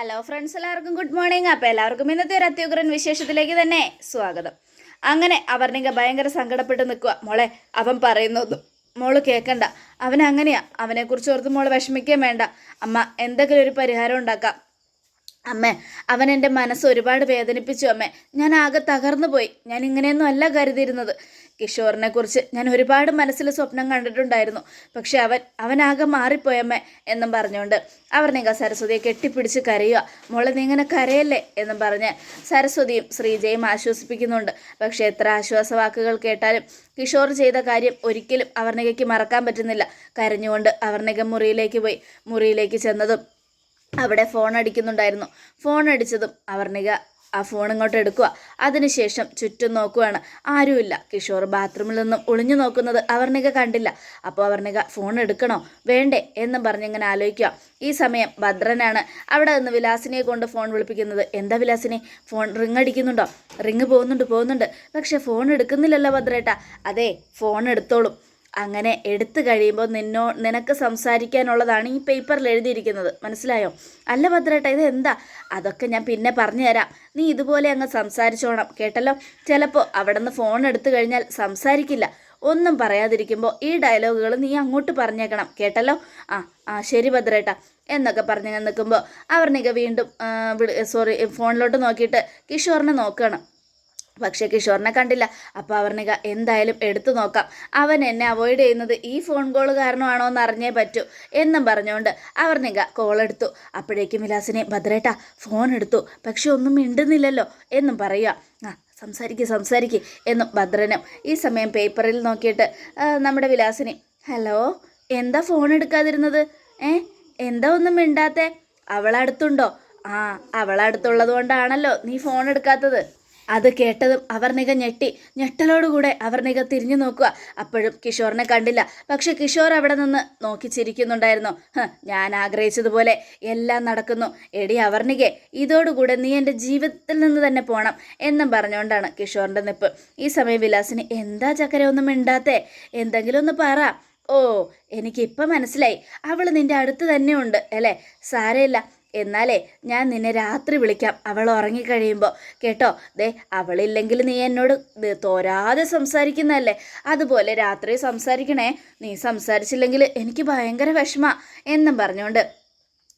Hello friends എല്ലാവർക്കും good morning അപ്പോൾ എല്ലാവർക്കും ഇന്നത്തെ ഒരു അത്യുഗ്രൻ വിശേഷത്തിലേക്ക് തന്നെ സ്വാഗതം. അങ്ങനെ അവർണിക ഭയങ്കര സങ്കടപ്പെട്ട് നിൽക്കുക മോളെ അവൻ പറയുന്നതും മോൾ കേൾക്കണ്ട അവൻ അങ്ങനെയാ. അവനെക്കുറിച്ച് ഓർത്ത് മോൾ വിഷമിക്കുകയും വേണ്ട. അമ്മ എന്തെങ്കിലും ഒരു പരിഹാരം ഉണ്ടാക്കാം. അമ്മേ അവൻ എന്റെ മനസ്സ് ഒരുപാട് വേദനിപ്പിച്ചു അമ്മ. ഞാൻ ആകെ തകർന്നു പോയി. ഞാൻ ഇങ്ങനെയൊന്നും അല്ല കരുതിയിരുന്നത്. കിഷോറിനെ കുറിച്ച് ഞാൻ ഒരുപാട് മനസ്സിൽ സ്വപ്നം കണ്ടിട്ടുണ്ടായിരുന്നു. പക്ഷെ അവൻ അവനാകെ മാറിപ്പോയമ്മേ എന്നും പറഞ്ഞുകൊണ്ട്. അവർ നിങ്ങൾ സരസ്വതിയെ കെട്ടിപ്പിടിച്ച് കരയുക. മോളെ നീ ഇങ്ങനെ കരയല്ലേ എന്നും പറഞ്ഞ് സരസ്വതിയും ശ്രീജയും ആശ്വസിപ്പിക്കുന്നുണ്ട്. പക്ഷെ എത്ര ആശ്വാസവാക്കുകൾ കേട്ടാലും കിഷോർ ചെയ്ത കാര്യം ഒരിക്കലും അവർണികയ്ക്ക് മറക്കാൻ പറ്റുന്നില്ല. കരഞ്ഞുകൊണ്ട് അവർണിക മുറിയിലേക്ക് പോയി. മുറിയിലേക്ക് ചെന്നതും അവിടെ ഫോൺ അടിക്കുന്നുണ്ടായിരുന്നു. ഫോൺ അടിച്ചതും അവർണിക ആ ഫോൺ ഇങ്ങോട്ട് എടുക്കുക അതിനുശേഷം ചുറ്റും നോക്കുകയാണ് ആരുമില്ല. കിഷോർ ബാത്റൂമിൽ നിന്നും ഒളിഞ്ഞു നോക്കുന്നത് അവർണിക കണ്ടില്ല. അപ്പോൾ അവർണിക ഫോൺ എടുക്കണോ? വേണ്ടേ എന്നും പറഞ്ഞിങ്ങനെ ആലോചിക്കുക ഈ സമയം ഭദ്രനാണ്. അവിടെ നിന്ന് വിലാസിനെ കൊണ്ട് ഫോൺ വിളിപ്പിക്കുന്നത്. എന്താ വിലാസിനെ? ഫോൺ റിങ് അടിക്കുന്നുണ്ടോ? റിങ് പോകുന്നുണ്ട് പോകുന്നുണ്ട്. പക്ഷേ ഫോൺ എടുക്കുന്നില്ലല്ലോ ഭദ്രേട്ടാ. അതെ ഫോൺ എടുത്തോളും. അങ്ങനെ എടുത്തു കഴിയുമ്പോൾ നിന്നോ നിനക്ക് സംസാരിക്കാനുള്ളതാണ് ഈ പേപ്പറിൽ എഴുതിയിരിക്കുന്നത്. മനസ്സിലായോ? അല്ല ഭദ്രേട്ട ഇത് എന്താ? അതൊക്കെ ഞാൻ പിന്നെ പറഞ്ഞു തരാം. നീ ഇതുപോലെ അങ്ങ് സംസാരിച്ചോണം കേട്ടല്ലോ? ചിലപ്പോൾ അവിടെ നിന്ന് ഫോൺ എടുത്തു കഴിഞ്ഞാൽ സംസാരിക്കില്ല. ഒന്നും പറയാതിരിക്കുമ്പോൾ ഈ ഡയലോഗുകൾ നീ അങ്ങോട്ട് പറഞ്ഞേക്കണം കേട്ടല്ലോ? ആ ആ ശരി ഭദ്രേട്ട. എന്നൊക്കെ പറഞ്ഞ് നിൽക്കുമ്പോൾ അവർ അവർണിക വീണ്ടും സോറി ഫോണിലോട്ട് നോക്കിയിട്ട് കിഷോറിനെ നോക്കണം പക്ഷേ കിഷോറിനെ കണ്ടില്ല. അപ്പോൾ അവർണിക എന്തായാലും എടുത്തു നോക്കാം. അവൻ എന്നെ അവോയ്ഡ് ചെയ്യുന്നത് ഈ ഫോൺ കോൾ കാരണമാണോ എന്ന് അറിഞ്ഞേ പറ്റൂ എന്നും പറഞ്ഞുകൊണ്ട് അവർണിക കോൾ എടുത്തു. അപ്പോഴേക്കും വിലാസിനെ ഭദ്രേട്ട ഫോൺ എടുത്തു. പക്ഷെ ഒന്നും മിണ്ടുന്നില്ലല്ലോ എന്നും പറയുക. ആ സംസാരിക്കുക സംസാരിക്കുക എന്നും ഭദ്രനും ഈ സമയം പേപ്പറിൽ നോക്കിയിട്ട് നമ്മുടെ വിലാസിനെ ഹലോ എന്താ ഫോൺ എടുക്കാതിരുന്നത്? ഏ എന്താ ഒന്നും മിണ്ടാത്തേ? അവളടുത്തുണ്ടോ? ആ അവളടുത്തുള്ളത് കൊണ്ടാണല്ലോ നീ ഫോൺ എടുക്കാത്തത്. അത് കേട്ടതും അവർണിക ഞെട്ടി. ഞെട്ടലോടുകൂടെ അവർണിക തിരിഞ്ഞു നോക്കുക. അപ്പോഴും കിഷോറിനെ കണ്ടില്ല. പക്ഷെ കിഷോർ അവിടെ നിന്ന് നോക്കി ചിരിക്കുന്നുണ്ടായിരുന്നു. ഞാൻ ആഗ്രഹിച്ചതുപോലെ എല്ലാം നടക്കുന്നു. എടി അവർണികെ ഇതോടുകൂടെ നീ എന്റെ ജീവിതത്തിൽ നിന്ന് തന്നെ പോണം എന്നും പറഞ്ഞുകൊണ്ടാണ് കിഷോറിന്റെ നിപ്പ്. ഈ സമയം വിലാസിന് എന്താ ചക്കര ഒന്നും മിണ്ടാത്തേ? എന്തെങ്കിലും ഒന്ന് പറ. ഓ എനിക്കിപ്പം മനസ്സിലായി. അവൾ നിന്റെ അടുത്ത് തന്നെ ഉണ്ട് അല്ലേ? സാരമില്ല. എന്നാലേ ഞാൻ നിന്നെ രാത്രി വിളിക്കാം. അവൾ ഉറങ്ങിക്കഴിയുമ്പോൾ കേട്ടോ? ദേ അവളില്ലെങ്കിൽ നീ എന്നോട് തോരാതെ സംസാരിക്കുന്നതല്ലേ? അതുപോലെ രാത്രി സംസാരിക്കണേ. നീ സംസാരിച്ചില്ലെങ്കിൽ എനിക്ക് ഭയങ്കര വിഷമ. എന്നും പറഞ്ഞുകൊണ്ട്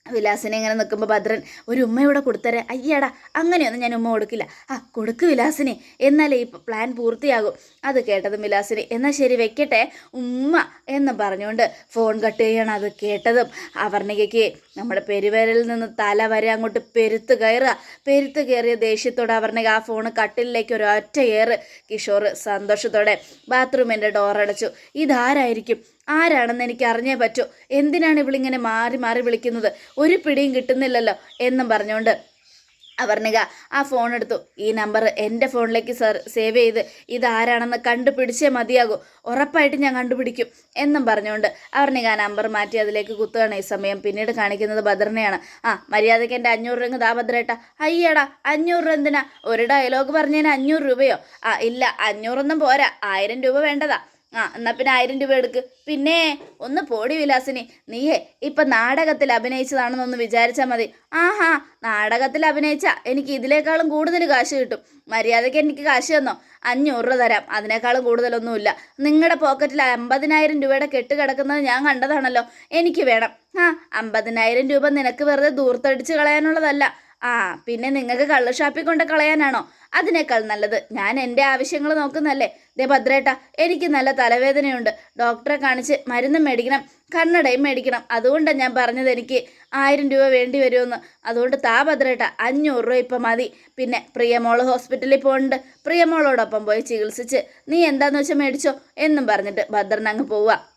വിലാസിനെ ഇങ്ങനെ നിൽക്കുമ്പോൾ ഭദ്രൻ ഒരു ഉമ്മ ഇവിടെ കൊടുത്തരെ. അയ്യടാ അങ്ങനെയൊന്നും ഞാൻ ഉമ്മ കൊടുക്കില്ല. ആ കൊടുക്ക് വിലാസിനെ. എന്നാലേ ഈ പ്ലാൻ പൂർത്തിയാകും. അത് കേട്ടത് വിലാസിനെ എന്നാൽ ശരി വെക്കട്ടെ. ഉമ്മ എന്ന് പറഞ്ഞുകൊണ്ട് ഫോൺ കട്ട് ചെയ്യണം അത് കേട്ടതും. അവർണികയ്ക്ക് നമ്മുടെ പെരുവരിൽ നിന്ന് തല വരെ അങ്ങോട്ട് പെരുത്ത് കയറുക. പെരുത്ത് കയറിയ ദേഷ്യത്തോടെ അവർണിക ആ ഫോൺ കട്ടിലേക്ക് ഒരു ഒറ്റ ഏറ് കിഷോർ സന്തോഷത്തോടെ ബാത്റൂമിന്റെ ഡോറടച്ചു ഇതാരായിരിക്കും? ആരാണെന്ന് എനിക്ക് അറിഞ്ഞേ പറ്റൂ. എന്തിനാണ് ഇവളിങ്ങനെ മാറി മാറി വിളിക്കുന്നത്? ഒരു പിടിയും കിട്ടുന്നില്ലല്ലോ എന്നും പറഞ്ഞുകൊണ്ട് അവർണിക ആ ഫോൺ എടുത്തു. ഈ നമ്പർ എന്റെ ഫോണിലേക്ക് സർ സേവ് ചെയ്ത്. ഇതാരാണെന്ന് കണ്ടുപിടിച്ചേ മതിയാകൂ. ഉറപ്പായിട്ട് ഞാൻ കണ്ടുപിടിക്കും എന്നും പറഞ്ഞുകൊണ്ട് അവർണിക ആ നമ്പർ മാറ്റി അതിലേക്ക് കുത്തുകയാണ്. ഈ സമയം പിന്നീട് കാണിക്കുന്നത് ഭദ്രനെയാണ്. ആ മര്യാദയ്ക്ക് എന്റെ അഞ്ഞൂറ് രൂപ ദാ ഭദ്രേട്ട. അയ്യടാ അഞ്ഞൂറ് രൂപ എന്തിനാ? ഒരു ഡയലോഗ് പറഞ്ഞതിന് അഞ്ഞൂറ് രൂപയോ? ആ ഇല്ല അഞ്ഞൂറൊന്നും പോരാ. ആയിരം രൂപ വേണ്ടതാ. ആ എന്നാ പിന്നെ ആയിരം രൂപ എടുക്ക്. പിന്നെ ഒന്ന് പോടി വിലാസിനി നീയേ ഇപ്പൊ നാടകത്തിൽ അഭിനയിച്ചതാണെന്നൊന്ന് വിചാരിച്ചാൽ മതി. ആഹാ നാടകത്തിൽ അഭിനയിച്ച എനിക്ക് ഇതിനേക്കാളും കൂടുതൽ കാശ് കിട്ടും. മര്യാദയ്ക്ക് എനിക്ക് കാശ് തന്നോ? അഞ്ഞൂറ് രൂപ തരാം. അതിനേക്കാളും കൂടുതലൊന്നുമില്ല. നിങ്ങളുടെ പോക്കറ്റിൽ അമ്പതിനായിരം രൂപയുടെ കെട്ട് കിടക്കുന്നത് ഞാൻ കണ്ടതാണല്ലോ. എനിക്ക് വേണം. ആ അമ്പതിനായിരം രൂപ നിനക്ക് വെറുതെ ദൂർത്തടിച്ച് കളയാനുള്ളതല്ല. ആ പിന്നെ നിങ്ങൾക്ക് കള്ളുഷാപ്പിൽ കൊണ്ട് കളയാനാണോ? അതിനേക്കാൾ നല്ലത്. ഞാൻ എന്റെ ആവശ്യങ്ങൾ നോക്കുന്നല്ലേ ദേ ഭദ്രേട്ട എനിക്ക് നല്ല തലവേദനയുണ്ട്. ഡോക്ടറെ കാണിച്ച് മരുന്ന് മേടിക്കണം കണ്ണടയും മേടിക്കണം. അതുകൊണ്ടാണ് ഞാൻ പറഞ്ഞത് എനിക്ക് ആയിരം രൂപ വേണ്ടി വരുമെന്ന്. അതുകൊണ്ട് താ ഭദ്രേട്ട അഞ്ഞൂറ് രൂപ ഇപ്പം മതി. പിന്നെ പ്രിയമോൾ ഹോസ്പിറ്റലിൽ പോകുന്നുണ്ട് പ്രിയമോളോടൊപ്പം പോയി ചികിത്സിച്ച്. നീ എന്താന്ന് വെച്ചാൽ മേടിച്ചോ എന്നും പറഞ്ഞിട്ട് ഭദ്രൻ അങ്ങ് പോവുക.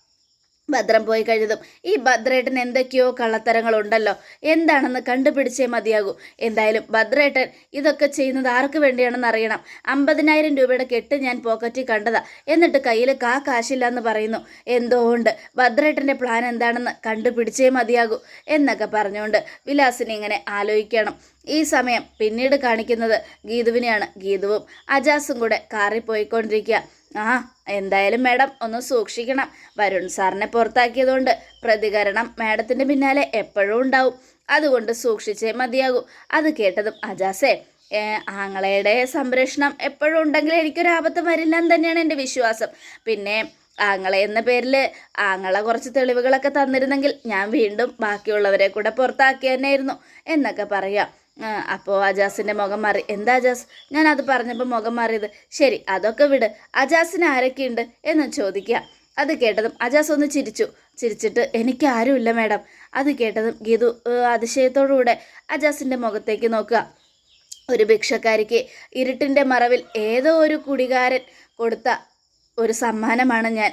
ഭദ്രം പോയി കഴിഞ്ഞതും ഈ ഭദ്രേട്ടൻ എന്തൊക്കെയോ കള്ളത്തരങ്ങളുണ്ടല്ലോ. എന്താണെന്ന് കണ്ടുപിടിച്ചേ മതിയാകൂ. എന്തായാലും ഭദ്രേട്ടൻ ഇതൊക്കെ ചെയ്യുന്നത് ആർക്ക് വേണ്ടിയാണെന്ന് അറിയണം. അമ്പതിനായിരം രൂപയുടെ കെട്ട് ഞാൻ പോക്കറ്റിൽ കണ്ടതാ. എന്നിട്ട് കയ്യിൽ കാ കാശില്ല എന്ന് പറയുന്നു. എന്തോ ഉണ്ട് ഭദ്രേട്ടന്റെ പ്ലാൻ എന്താണെന്ന് കണ്ടുപിടിച്ചേ മതിയാകൂ എന്നൊക്കെ പറഞ്ഞുകൊണ്ട് വിലാസിനെ ഇങ്ങനെ ആലോചിക്കണം. ഈ സമയം പിന്നീട് കാണിക്കുന്നത് ഗീതുവിനെയാണ്. ഗീതുവും അജാസും കൂടെ കാറിൽ പോയിക്കൊണ്ടിരിക്കുക. ആ എന്തായാലും മാഡം ഒന്ന് സൂക്ഷിക്കണം. വരുൺ സാറിനെ പുറത്താക്കിയതുകൊണ്ട് പ്രതികരണം മാഡത്തിന്റെ പിന്നാലെ എപ്പോഴും ഉണ്ടാവും. അതുകൊണ്ട് സൂക്ഷിച്ചേ മതിയാകൂ. അത് കേട്ടതും അജാസേ ആങ്ങളയുടെ സംരക്ഷണം എപ്പോഴും ഉണ്ടെങ്കിൽ എനിക്കൊരു ആപത്ത് വരില്ല എന്ന് തന്നെയാണ് എന്റെ വിശ്വാസം. പിന്നെ ആങ്ങളെ എന്ന പേരിൽ ആങ്ങളെ കുറച്ച് തെളിവുകളൊക്കെ തന്നിരുന്നെങ്കിൽ ഞാൻ വീണ്ടും ബാക്കിയുള്ളവരെ കൂടെ പുറത്താക്കി തന്നെയായിരുന്നു എന്നൊക്കെ പറയാം. അപ്പോൾ അജാസിന്റെ മുഖം മാറി. എന്താ അജാസ്? ഞാൻ അത് പറഞ്ഞപ്പോൾ മുഖം മാറിയത് ശരി അതൊക്കെ വിട്. അജാസിന് ആരൊക്കെയുണ്ട്? എന്ന് ചോദിക്കുക. അത് കേട്ടതും അജാസ് ഒന്ന് ചിരിച്ചു. ചിരിച്ചിട്ട് എനിക്ക് ആരുമില്ല മാഡം. അത് കേട്ടതും ഗീതു അതിശയത്തോടുകൂടെ അജാസിന്റെ മുഖത്തേക്ക് നോക്കുക. ഒരു ഭിക്ഷക്കാരിക്ക് ഇരുട്ടിന്റെ മറവിൽ ഏതോ ഒരു കുടികാരൻ കൊടുത്ത ഒരു സമ്മാനമാണ് ഞാൻ.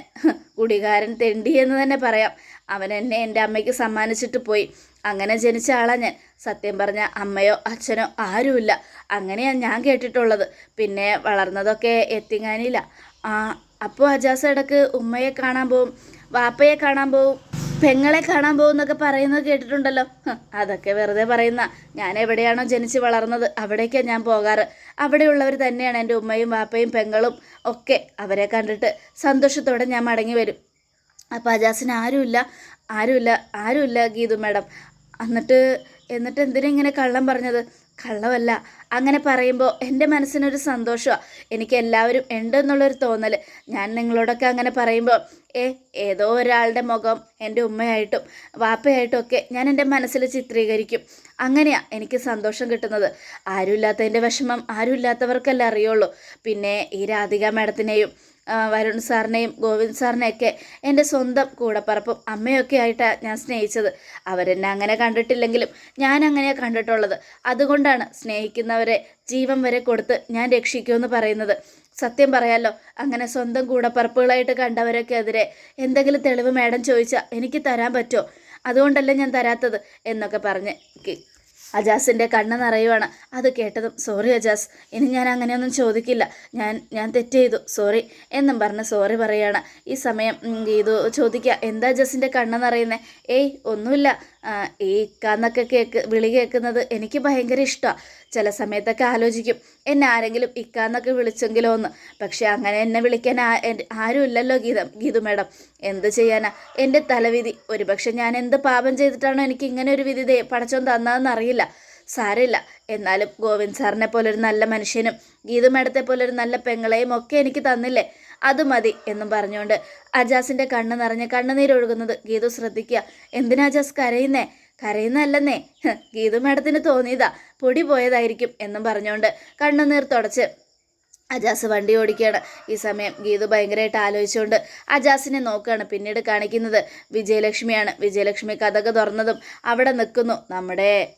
കുടികാരൻ തെണ്ടി എന്ന് തന്നെ പറയാം. അവൻ എന്നെ എന്റെ അമ്മയ്ക്ക് സമ്മാനിച്ചിട്ട് പോയി. അങ്ങനെ ജനിച്ച ആളാ ഞാൻ. സത്യം പറഞ്ഞ അമ്മയോ അച്ഛനോ ആരുമില്ല. അങ്ങനെയാണ് ഞാൻ കേട്ടിട്ടുള്ളത്. പിന്നെ വളർന്നതൊക്കെ എത്തിങ്ങാനില്ല. ആ അപ്പോൾ അജാസ് ഇടയ്ക്ക് ഉമ്മയെ കാണാൻ പോവും വാപ്പയെ കാണാൻ പോവും പെങ്ങളെ കാണാൻ പോകും എന്നൊക്കെ പറയുന്നത് കേട്ടിട്ടുണ്ടല്ലോ. അതൊക്കെ വെറുതെ പറയുന്ന ഞാൻ എവിടെയാണോ ജനിച്ച് വളർന്നത് അവിടേക്കാണ് ഞാൻ പോകാറ്. അവിടെയുള്ളവർ തന്നെയാണ് എന്റെ ഉമ്മയും വാപ്പയും പെങ്ങളും ഒക്കെ അവരെ കണ്ടിട്ട് സന്തോഷത്തോടെ ഞാൻ മടങ്ങി വരും. അപ്പോൾ അജാസിന് ആരുമില്ല ആരുമില്ല ആരുമില്ല ഗീതു മാഡം. എന്നിട്ട് എന്നിട്ട് എന്തിനാ ഇങ്ങനെ കള്ളം പറഞ്ഞത്? കള്ളമല്ല. അങ്ങനെ പറയുമ്പോൾ എന്റെ മനസ്സിനൊരു സന്തോഷമാണ് എനിക്ക് എല്ലാവരും ഉണ്ട് എന്നുള്ളൊരു തോന്നൽ ഞാൻ നിങ്ങളോടൊക്കെ അങ്ങനെ പറയുമ്പോൾ ഏ ഏതോ ഒരാളുടെ മുഖം എന്റെ ഉമ്മയായിട്ടും വാപ്പയായിട്ടും ഒക്കെ ഞാൻ എന്റെ മനസ്സിൽ ചിത്രീകരിക്കും. അങ്ങനെയാണ് എനിക്ക് സന്തോഷം കിട്ടുന്നത്. ആരുമില്ലാത്തതിന്റെ വിഷമം ആരുമില്ലാത്തവർക്കല്ലേ അറിയുള്ളൂ. പിന്നെ ഈ രാധിക മാഡത്തിനെയും വരുൺ സാറിനെയും ഗോവിന്ദ് സാറിനെയൊക്കെ എന്റെ സ്വന്തം കൂടപ്പറപ്പും അമ്മയൊക്കെ ആയിട്ടാണ് ഞാൻ സ്നേഹിച്ചത്. അവരെന്നെ അങ്ങനെ കണ്ടിട്ടില്ലെങ്കിലും ഞാൻ അങ്ങനെയാണ് കണ്ടിട്ടുള്ളത്. അതുകൊണ്ടാണ് സ്നേഹിക്കുന്നവരെ ജീവൻ വരെ കൊടുത്ത് ഞാൻ രക്ഷിക്കുമെന്ന് പറയുന്നത്. സത്യം പറയാലോ അങ്ങനെ സ്വന്തം കൂടപ്പറപ്പുകളായിട്ട് കണ്ടവരൊക്കെ എതിരെ എന്തെങ്കിലും തെളിവ് മേഡം ചോദിച്ചാൽ എനിക്ക് തരാൻ പറ്റുമോ? അതുകൊണ്ടല്ലേ ഞാൻ തരാത്തത് എന്നൊക്കെ പറഞ്ഞ് അജാസിന്റെ കണ്ണ് നിറയുവാണ്. അത് കേട്ടതും സോറി അജാസ് ഇനി ഞാൻ അങ്ങനെയൊന്നും ചോദിക്കില്ല. ഞാൻ ഞാൻ തെറ്റ് ചെയ്തു. സോറി എന്നും പറഞ്ഞ് സോറി പറയാണ്. ഈ സമയം ഗീതു ചോദിക്കുക എന്താ അജാസിന്റെ കണ്ണ് നിറയുന്നത് ഏയ് ഒന്നുമില്ല. ആ, ഈ ഇക്കാന്നൊക്കെ കേക്ക് വിളി കേൾക്കുന്നത് എനിക്ക് ഭയങ്കര ഇഷ്ടമാണ് ചില സമയത്തൊക്കെ ആലോചിക്കും എന്നെ ആരെങ്കിലും ഇക്കാന്നൊക്കെ വിളിച്ചെങ്കിലോ എന്ന്. പക്ഷെ അങ്ങനെ എന്നെ വിളിക്കാൻ ആ- ഇല്ലല്ലോ ഗീത ഗീതു മേഡം. എന്ത് ചെയ്യാനാ? എന്റെ തലവിധി. ഒരുപക്ഷെ ഞാൻ എന്ത് പാപം ചെയ്തിട്ടാണോ എനിക്ക് ഇങ്ങനെ ഒരു വിധി പടച്ചോൻ തന്നതെന്ന് അറിയില്ല. സാരമില്ല. എന്നാലും ഗോവിന്ദ് സാറിനെ പോലൊരു നല്ല മനുഷ്യനും ഗീതു മേഡത്തെ പോലൊരു നല്ല പെങ്ങളെയും ഒക്കെ എനിക്ക് തന്നില്ലേ? അത് മതി എന്നും പറഞ്ഞുകൊണ്ട് അജാസിന്റെ കണ്ണ് നിറഞ്ഞ് കണ്ണുനീരൊഴുകുന്നത് ഗീതു ശ്രദ്ധിക്കുക. എന്തിനാ അജാസ് കരയുന്നേ? കരയുന്നതല്ലെന്നേ. ഹ്, ഗീതു മാഡത്തിന് തോന്നിയതാ. പൊടി പോയതായിരിക്കും എന്നും പറഞ്ഞുകൊണ്ട് കണ്ണുനീർ തുടച്ച് അജാസ് വണ്ടി ഓടിക്കുകയാണ്. ഈ സമയം ഗീതു ഭയങ്കരമായിട്ട് ആലോചിച്ചുകൊണ്ട് അജാസിനെ നോക്കുകയാണ്. പിന്നീട് കാണിക്കുന്നത് വിജയലക്ഷ്മിയാണ്. വിജയലക്ഷ്മി കഥക തുറന്നതും അവിടെ നിൽക്കുന്നു. നമ്മുടെ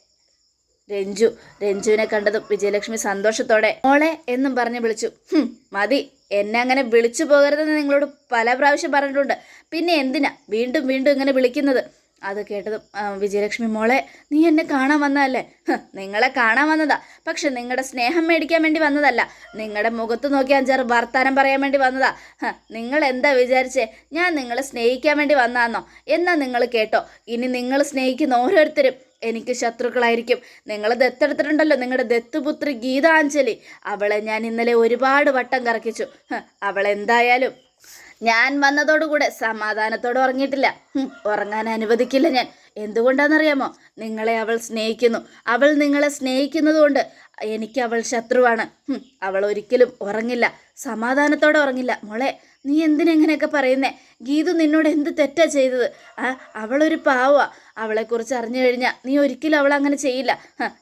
രഞ്ജു. രഞ്ജുവിനെ കണ്ടതും വിജയലക്ഷ്മി സന്തോഷത്തോടെ മോളെ എന്നും പറഞ്ഞ് വിളിച്ചു. "ഹും, മതി. എന്നെ അങ്ങനെ വിളിച്ചു പോകരുതെന്ന് നിങ്ങളോട് പല പ്രാവശ്യം പറഞ്ഞിട്ടുണ്ട്. പിന്നെ എന്തിനാ വീണ്ടും വീണ്ടും ഇങ്ങനെ വിളിക്കുന്നത്? അത് കേട്ടതും വിജയലക്ഷ്മി മോളെ നീ എന്നെ കാണാൻ വന്നതല്ലേ? നിങ്ങളെ കാണാൻ വന്നതാ. പക്ഷെ നിങ്ങളുടെ സ്നേഹം മേടിക്കാൻ വേണ്ടി വന്നതല്ല. നിങ്ങളുടെ മുഖത്ത് നോക്കി അഞ്ചാറ് വർത്താനം പറയാൻ വേണ്ടി വന്നതാ. നിങ്ങൾ എന്താ വിചാരിച്ചേ? ഞാൻ നിങ്ങളെ സ്നേഹിക്കാൻ വേണ്ടി വന്നാന്നോ എന്നാ നിങ്ങൾ കേട്ടോ. ഇനി നിങ്ങൾ സ്നേഹിക്കുന്ന ഓരോരുത്തരും എനിക്ക് ശത്രുക്കളായിരിക്കും. നിങ്ങൾ ദത്തെടുത്തിട്ടുണ്ടല്ലോ. നിങ്ങളുടെ ദത്തുപുത്രി ഗീതാഞ്ജലി. അവളെ ഞാൻ ഇന്നലെ ഒരുപാട് വട്ടം കറക്കിച്ചു. അവളെന്തായാലും? ഞാൻ വന്നതോടുകൂടെ സമാധാനത്തോടെ ഉറങ്ങിയിട്ടില്ല. ഉറങ്ങാൻ അനുവദിക്കില്ല ഞാൻ. എന്തുകൊണ്ടാണെന്നറിയാമോ? നിങ്ങളെ അവൾ സ്നേഹിക്കുന്നു. അവൾ നിങ്ങളെ സ്നേഹിക്കുന്നതുകൊണ്ട് എനിക്ക് അവൾ ശത്രുവാണ്. അവൾ ഒരിക്കലും ഉറങ്ങില്ല. സമാധാനത്തോടെ ഉറങ്ങില്ല. മോളെ നീ എന്തിനെങ്ങനെയൊക്കെ പറയുന്നേ? ഗീതു നിന്നോട് എന്ത് തെറ്റാ ചെയ്തത്? ആ അവളൊരു പാവാ അവളെക്കുറിച്ച് അറിഞ്ഞു കഴിഞ്ഞാൽ നീ ഒരിക്കലും അവൾ അങ്ങനെ ചെയ്യില്ല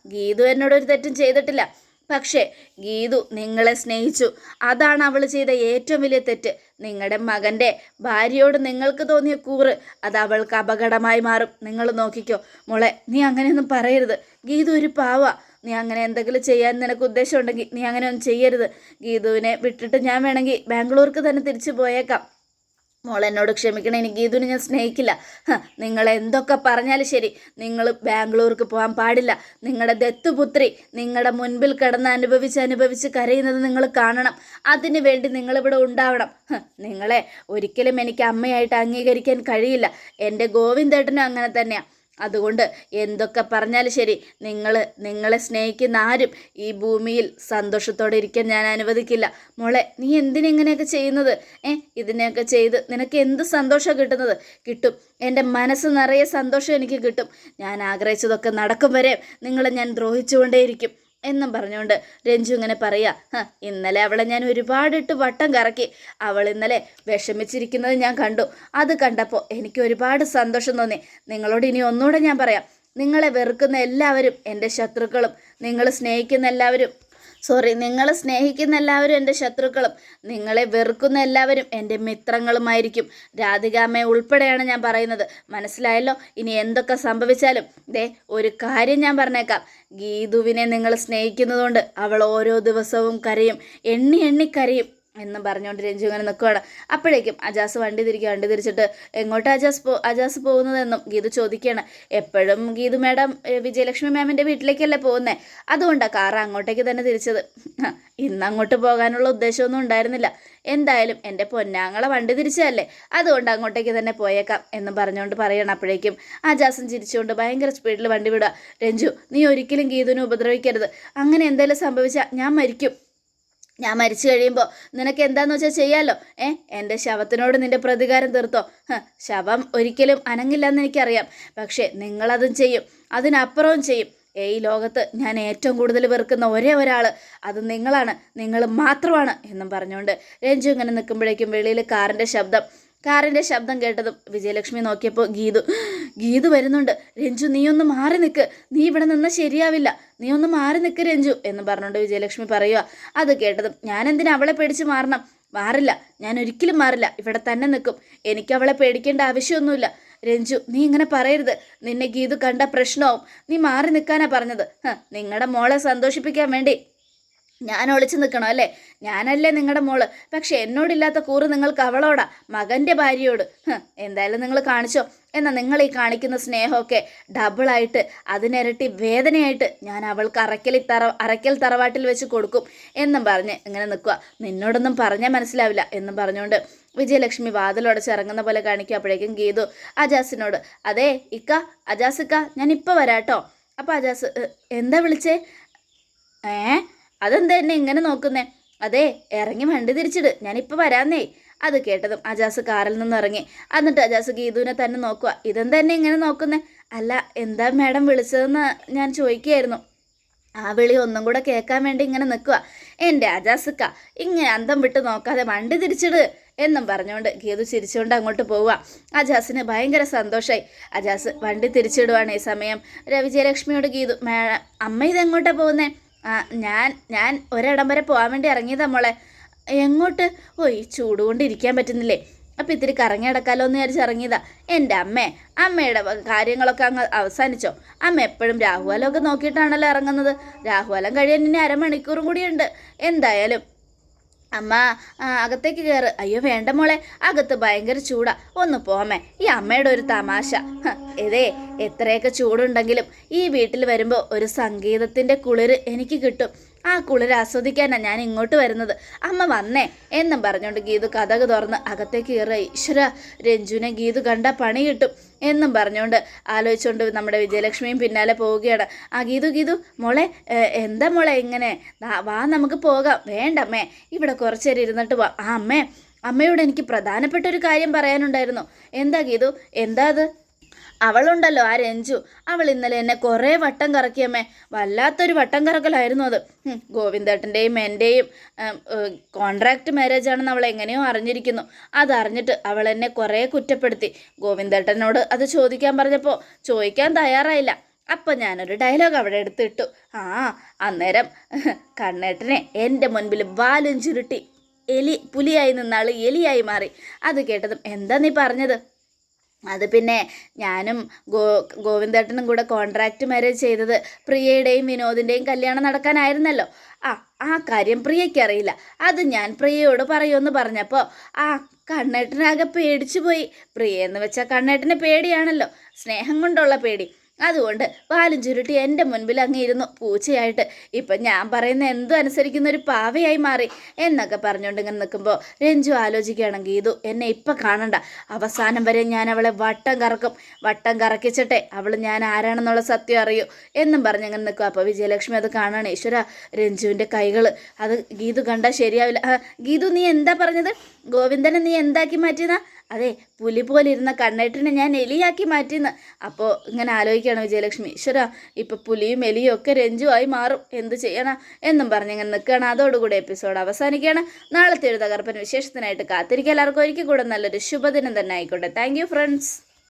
ഗീതു എന്നോട് ഒരു തെറ്റും ചെയ്തിട്ടില്ല. പക്ഷേ ഗീതു നിങ്ങളെ സ്നേഹിച്ചു. അതാണ് അവൾ ചെയ്ത ഏറ്റവും വലിയ തെറ്റ്. നിങ്ങളുടെ മകന്റെ ഭാര്യയോട് നിങ്ങൾക്ക് തോന്നിയ കൂറ് അത് അവൾക്ക് അപകടമായി മാറും. നിങ്ങൾ നോക്കിക്കോ. മോളെ നീ അങ്ങനെയൊന്നും പറയരുത്. ഗീതു ഒരു പാവ. നീ അങ്ങനെ എന്തെങ്കിലും ചെയ്യാൻ നിനക്ക് ഉദ്ദേശമുണ്ടെങ്കിൽ നീ അങ്ങനെ ഒന്നും ചെയ്യരുത്. ഗീതുവിനെ വിട്ടിട്ട് ഞാൻ വേണമെങ്കിൽ ബാംഗ്ലൂർക്ക് തന്നെ തിരിച്ചു പോയേക്കാം. മോൾ എന്നോട് ക്ഷമിക്കണം എനിക്ക് ഗീതുവിനെ ഞാൻ സ്നേഹിക്കില്ല. നിങ്ങൾ എന്തൊക്കെ പറഞ്ഞാലും ശരി നിങ്ങൾ ബാംഗ്ലൂർക്ക് പോകാൻ പാടില്ല. നിങ്ങളുടെ ദത്തുപുത്രി നിങ്ങളുടെ മുൻപിൽ കിടന്ന് അനുഭവിച്ച് അനുഭവിച്ച് കരയുന്നത് നിങ്ങൾ കാണണം. അതിനു വേണ്ടി നിങ്ങളിവിടെ ഉണ്ടാവണം. നിങ്ങളെ ഒരിക്കലും എനിക്ക് അമ്മയായിട്ട് അംഗീകരിക്കാൻ കഴിയില്ല. എന്റെ ഗോവിന്ദേട്ടനും അങ്ങനെ തന്നെയാണ് അതുകൊണ്ട് എന്തൊക്കെ പറഞ്ഞാലും ശരി. നിങ്ങൾ നിങ്ങളെ സ്നേഹിക്കുന്ന ആരും ഈ ഭൂമിയിൽ സന്തോഷത്തോടെ ഇരിക്കാൻ ഞാൻ അനുവദിക്കില്ല. മോളെ നീ എന്തിനെങ്ങനെയൊക്കെ ചെയ്യുന്നത്? ഏ ഇതിനെയൊക്കെ ചെയ്ത് നിനക്ക് എന്ത് സന്തോഷം കിട്ടുന്നത്? കിട്ടും. എന്റെ മനസ്സ് നിറയെ സന്തോഷം എനിക്ക് കിട്ടും. ഞാൻ ആഗ്രഹിച്ചതൊക്കെ നടക്കും വരെ നിങ്ങളെ ഞാൻ ദ്രോഹിച്ചുകൊണ്ടേയിരിക്കും. എന്നും പറഞ്ഞുകൊണ്ട് രഞ്ജു ഇങ്ങനെ പറയാ "ഹ, ഇന്നലെ അവളെ ഞാൻ ഒരുപാടിട്ട് വട്ടം കറക്കി. അവൾ ഇന്നലെ വിഷമിച്ചിരിക്കുന്നത് ഞാൻ കണ്ടു. അത് കണ്ടപ്പോൾ എനിക്ക് ഒരുപാട് സന്തോഷം തോന്നി. നിങ്ങളോട് ഇനി ഒന്നുകൂടെ ഞാൻ പറയാം. നിങ്ങളെ വെറുക്കുന്ന എല്ലാവരും എന്റെ ശത്രുക്കളും നിങ്ങൾ സ്നേഹിക്കുന്ന എല്ലാവരും സോറി നിങ്ങളെ സ്നേഹിക്കുന്ന എല്ലാവരും എന്റെ ശത്രുക്കളും നിങ്ങളെ വെറുക്കുന്ന എല്ലാവരും എന്റെ മിത്രങ്ങളുമായിരിക്കും. രാധികാമ്മയെ ഉൾപ്പെടെയാണ് ഞാൻ പറയുന്നത്. മനസ്സിലായല്ലോ? ഇനി എന്തൊക്കെ സംഭവിച്ചാലും ദേ ഒരു കാര്യം ഞാൻ പറഞ്ഞേക്കാം. ഗീതുവിനെ നിങ്ങൾ സ്നേഹിക്കുന്നതുകൊണ്ട് അവൾ ഓരോ ദിവസവും കരയും എണ്ണി എണ്ണി കരയും. എന്നും പറഞ്ഞുകൊണ്ട് രഞ്ജു ഇങ്ങനെ നിൽക്കുകയാണ് അപ്പോഴേക്കും അജാസ് വണ്ടി തിരിക്കുക വണ്ടി തിരിച്ചിട്ട് എങ്ങോട്ടാ അജാസ് പോ അജാസ് പോകുന്നതെന്നും ഗീതു ചോദിക്കുകയാണ് എപ്പോഴും ഗീതു മാഡം വിജയലക്ഷ്മി മാമിന്റെ വീട്ടിലേക്കല്ലേ പോകുന്നത് അതുകൊണ്ടാണ് കാർ അങ്ങോട്ടേക്ക് തന്നെ തിരിച്ചത്. ഇന്ന് അങ്ങോട്ട് പോകാനുള്ള ഉദ്ദേശമൊന്നും ഉണ്ടായിരുന്നില്ല. എന്തായാലും എന്റെ പൊന്നാങ്ങളെ വണ്ടി തിരിച്ചതല്ലേ? അതുകൊണ്ട് അങ്ങോട്ടേക്ക് തന്നെ പോയേക്കാം എന്ന് പറഞ്ഞുകൊണ്ട് പറയണം. അപ്പോഴേക്കും അജാസും ചിരിച്ചുകൊണ്ട് ഭയങ്കര സ്പീഡിൽ വണ്ടി വിടുക. രഞ്ജു നീ ഒരിക്കലും ഗീതുവിനെ ഉപദ്രവിക്കരുത്. അങ്ങനെ എന്തെങ്കിലും സംഭവിച്ചാൽ ഞാൻ മരിക്കും. ഞാൻ മരിച്ചു കഴിയുമ്പോൾ നിനക്ക് എന്താന്ന് വെച്ചാൽ ചെയ്യാലോ? ഏ എന്റെ ശവത്തിനോട് നിന്റെ പ്രതികാരം തീർത്തോ? ശവം ഒരിക്കലും അനങ്ങില്ലെന്ന് എനിക്കറിയാം. പക്ഷേ നിങ്ങളതും ചെയ്യും. അതിനപ്പുറവും ചെയ്യും. ഏ, ഈ ലോകത്ത് ഞാൻ ഏറ്റവും കൂടുതൽ വെറുക്കുന്ന ഒരേ ഒരാൾ അത് നിങ്ങളാണ്. നിങ്ങൾ മാത്രമാണ് എന്നും പറഞ്ഞുകൊണ്ട് രഞ്ജു ഇങ്ങനെ നിൽക്കുമ്പോഴേക്കും വെളിയിൽ കാറിന്റെ ശബ്ദം കാറിന്റെ ശബ്ദം കേട്ടതും വിജയലക്ഷ്മി നോക്കിയപ്പോൾ ഗീതു ഗീതു വരുന്നുണ്ട്. രഞ്ജു നീ ഒന്ന് മാറി നിൽക്ക് നീ ഇവിടെ നിന്നാൽ ശരിയാവില്ല. നീ ഒന്ന് മാറി നിൽക്ക് രഞ്ജു എന്ന് പറഞ്ഞുകൊണ്ട് വിജയലക്ഷ്മി പറയുക അത് കേട്ടതും ഞാൻ എന്തിനാ അവളെ പേടിച്ച് മാറണം? മാറില്ല. ഞാൻ ഒരിക്കലും മാറില്ല. ഇവിടെ തന്നെ നിൽക്കും എനിക്ക് അവളെ പേടിക്കേണ്ട ആവശ്യമൊന്നുമില്ല. രഞ്ജു നീ ഇങ്ങനെ പറയരുത്. നിന്നെ ഗീതു കണ്ട പ്രശ്നവും നീ മാറി നിൽക്കാനാ പറഞ്ഞത്. നിങ്ങളുടെ മോളെ സന്തോഷിപ്പിക്കാൻ വേണ്ടി. ഞാൻ ഒളിച്ചു നിൽക്കണോ അല്ലേ? ഞാനല്ലേ നിങ്ങളുടെ മോൾ. പക്ഷെ എന്നോടില്ലാത്ത കൂറ് നിങ്ങൾക്ക് അവളോടാ മകന്റെ ഭാര്യയോട്. എന്തായാലും നിങ്ങൾ കാണിച്ചോ. എന്നാൽ നിങ്ങൾ ഈ കാണിക്കുന്ന സ്നേഹമൊക്കെ ഡബിളായിട്ട് അതിനിരട്ടി വേദനയായിട്ട് ഞാൻ അവൾക്ക് അറക്കലി തറ അറക്കൽ തറവാട്ടിൽ വെച്ച് കൊടുക്കും എന്നും പറഞ്ഞ് ഇങ്ങനെ നിൽക്കുക നിന്നോടൊന്നും പറഞ്ഞാൽ മനസ്സിലാവില്ല എന്നും പറഞ്ഞുകൊണ്ട് വിജയലക്ഷ്മി വാതിലടച്ച് ഇറങ്ങുന്ന പോലെ കാണിക്കുക അപ്പോഴേക്കും ഗീതു അജാസിനോട് അതെ ഇക്ക അജാസ് ഇക്ക ഞാൻ ഇപ്പോൾ വരാട്ടോ. അപ്പോൾ അജാസ് എന്താ വിളിച്ചേ? ഏ അതെന്താ എന്നെ ഇങ്ങനെ നോക്കുന്നേ? അതെ ഇറങ്ങി വണ്ടി തിരിച്ചിട്. ഞാനിപ്പോൾ വരാന്നേ. അത് കേട്ടതും അജാസ് കാറിൽ നിന്ന് ഇറങ്ങി. എന്നിട്ട് അജാസ് ഗീതുവിനെ തന്നെ നോക്കുക ഇതെന്താ എന്നെ ഇങ്ങനെ നോക്കുന്നേ? അല്ല എന്താ മാഡം വിളിച്ചതെന്ന് ഞാൻ ചോദിക്കുകയായിരുന്നു. ആ വിളി ഒന്നും കൂടെ കേൾക്കാൻ വേണ്ടി ഇങ്ങനെ നിൽക്കുക എന്റെ അജാസുക്ക ഇങ്ങനെ അന്തം വിട്ട് നോക്കാതെ വണ്ടി തിരിച്ചിട് എന്നും പറഞ്ഞുകൊണ്ട് ഗീതു ചിരിച്ചുകൊണ്ട് അങ്ങോട്ട് പോവുക അജാസിന് ഭയങ്കര സന്തോഷമായി അജാസ് വണ്ടി തിരിച്ചിടുവാണ് ഈ സമയം. വിജയലക്ഷ്മിയോട് ഗീതു മേ അമ്മ ഇതെങ്ങോട്ടാണ് പോകുന്നേ? ആ ഞാൻ ഞാൻ ഒരിടം വരെ പോകാൻ വേണ്ടി ഇറങ്ങിയതാ മോളെ. എങ്ങോട്ട്? ഓ ഈ ചൂട് ഇരിക്കാൻ പറ്റുന്നില്ലേ. അപ്പം ഇത്തിരി കറങ്ങി കിടക്കാലോ എന്ന് വിചാരിച്ച് ഇറങ്ങിയതാ. എന്റെ അമ്മേ അമ്മയുടെ കാര്യങ്ങളൊക്കെ അങ്ങ് അവസാനിച്ചോ. അമ്മ എപ്പോഴും രാഹുവാലൊക്കെ നോക്കിയിട്ടാണല്ലോ ഇറങ്ങുന്നത്. രാഹുവാലം കഴിയാൻ ഇനി അരമണിക്കൂറും കൂടിയുണ്ട് എന്തായാലും അമ്മ അകത്തേക്ക് കയറ് അയ്യോ വേണ്ട മോളെ അകത്ത് ഭയങ്കര ചൂടാ. ഒന്ന് പോമേ. ഈ അമ്മയുടെ ഒരു തമാശ. ഏതേ എത്രയൊക്കെ ചൂടുണ്ടെങ്കിലും ഈ വീട്ടിൽ വരുമ്പോൾ ഒരു സംഗീതത്തിന്റെ കുളിര് എനിക്ക് കിട്ടും. ആ കുളിര് ആസ്വദിക്കാനാണ് ഞാൻ ഇങ്ങോട്ട് വരുന്നത്. അമ്മ വന്നേ എന്നും പറഞ്ഞുകൊണ്ട് ഗീതു കഥക് തുറന്ന് അകത്തേക്ക് കയറുക. ഈശ്വര രഞ്ജുവിനെ ഗീതു കണ്ട പണി കിട്ടും എന്നും പറഞ്ഞുകൊണ്ട് ആലോചിച്ചുകൊണ്ട് നമ്മുടെ വിജയലക്ഷ്മിയും പിന്നാലെ പോവുകയാണ്. ആ ഗീതു ഗീതു മോളെ എന്താ മോളെ ഇങ്ങനെ? വാ നമുക്ക് പോകാം. വേണ്ടമ്മേ ഇവിടെ കുറച്ചു നേരം ഇരുന്നിട്ട് വാ. ആ അമ്മേ അമ്മയോട് എനിക്ക് പ്രധാനപ്പെട്ട ഒരു കാര്യം പറയാനുണ്ടായിരുന്നു. എന്താ ഗീതു? എന്താ അത്? അവളുണ്ടല്ലോ ആ രഞ്ജു. അവൾ ഇന്നലെ എന്നെ കുറേ വട്ടം കറക്കിയമ്മേ വല്ലാത്തൊരു വട്ടം കറക്കലായിരുന്നു അത്. ഗോവിന്ദേട്ടന്റെയും എന്റെയും കോൺട്രാക്ട് മാരേജ് ആണെന്ന് അവൾ എങ്ങനെയോ അറിഞ്ഞിരിക്കുന്നു. അതറിഞ്ഞിട്ട് അവൾ എന്നെ കുറേ കുറ്റപ്പെടുത്തി. ഗോവിന്ദേട്ടനോട് അത് ചോദിക്കാൻ പറഞ്ഞപ്പോൾ ചോദിക്കാൻ തയ്യാറായില്ല. അപ്പം ഞാനൊരു ഡയലോഗ് അവിടെ എടുത്തിട്ടു. ആ അന്നേരം കണ്ണേട്ടനെ എന്റെ മുൻപിൽ വാലും ചുരുട്ടി എലി പുലിയായി നിന്നാൾ എലിയായി മാറി. അത് കേട്ടതും എന്താ നീ പറഞ്ഞത്? അത് പിന്നെ ഞാനും ഗോ ഗോവിന്ദേട്ടനും കൂടെ കോൺട്രാക്റ്റ് മാരേജ് ചെയ്തത് പ്രിയയുടെയും വിനോദിന്റെയും കല്യാണം നടക്കാനായിരുന്നല്ലോ. ആ ആ കാര്യം പ്രിയയ്ക്ക് അറിയില്ല. അത് ഞാൻ പ്രിയയോട് പറയുമെന്ന് പറഞ്ഞപ്പോൾ ആ കണ്ണേട്ടനാകെ പേടിച്ചു പോയി പ്രിയ എന്ന് വെച്ചാൽ കണ്ണേട്ടന് പേടിയാണല്ലോ. സ്നേഹം കൊണ്ടുള്ള പേടി. അതുകൊണ്ട് പാലും ചുരുട്ടി എന്റെ മുൻപിൽ അങ്ങ് പൂച്ചയായിട്ട്. ഇപ്പം ഞാൻ പറയുന്ന എന്തും അനുസരിക്കുന്ന ഒരു പാവയായി മാറി. എന്നൊക്കെ പറഞ്ഞുകൊണ്ട് ഇങ്ങനെ നിൽക്കുമ്പോൾ രഞ്ജു ആലോചിക്കുകയാണെങ്കിൽ ഇതു എന്നെ ഇപ്പം കാണണ്ട. അവസാനം വരെ ഞാൻ അവളെ വട്ടം കറക്കും. വട്ടം കറക്കിച്ചിട്ടെ അവൾ ഞാൻ ആരാണെന്നുള്ള സത്യം അറിയൂ എന്നും പറഞ്ഞ് അങ്ങനെ നിൽക്കും. അപ്പോൾ വിജയലക്ഷ്മി അത് കാണാണ് ഈശ്വര രഞ്ജുവിന്റെ കൈകൾ അത് ഗീതു കണ്ടാൽ ശരിയാവില്ല. ഗീതു നീ എന്താ പറഞ്ഞത്? ഗോവിന്ദനെ നീ എന്താക്കി മാറ്റിയെന്നാ അതെ പുലി പോലെ ഇരുന്ന കണ്ണേട്ടിനെ ഞാൻ എലിയാക്കി മാറ്റിയെന്ന് അപ്പോൾ ഇങ്ങനെ ആലോചിക്കുകയാണ് വിജയലക്ഷ്മി. ഈശ്വര ഇപ്പം പുലിയും എലിയും ഒക്കെ രഞ്ജുവായി മാറും. എന്ത് ചെയ്യണം? എന്നും പറഞ്ഞ് ഇങ്ങനെ നിൽക്കുകയാണ്. അതോടുകൂടി എപ്പിസോഡ് അവസാനിക്കുകയാണ്. നാളത്തെ ഒരു തകർപ്പൻ വിശേഷത്തിനായിട്ട് കാത്തിരിക്കുക. എല്ലാവർക്കും ഒരിക്കൽ കൂടെ നല്ലൊരു ശുഭദിനം തന്നെ ആയിക്കോട്ടെ. Thank friends